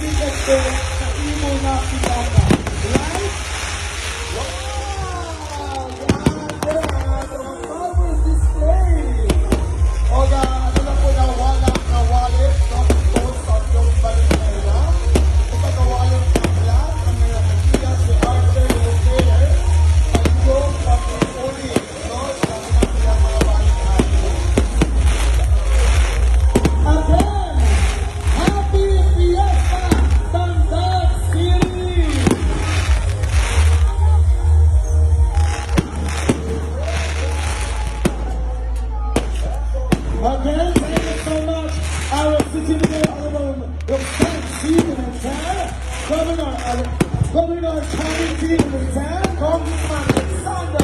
bigat ko sa imo na pinaka. Well, then, thank you so much. Our city mayor, Honorable Roxanne Stephen, sir. Governor, Governor Tommy Stephen, sir. Congressman Alexander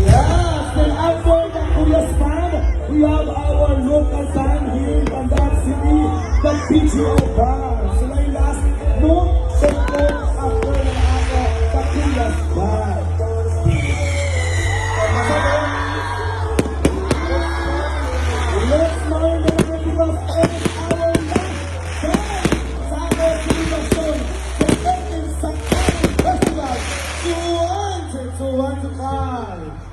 Yes, and after the we have our local band here in Bandar City, the PGO Band. so yung last, no. 105.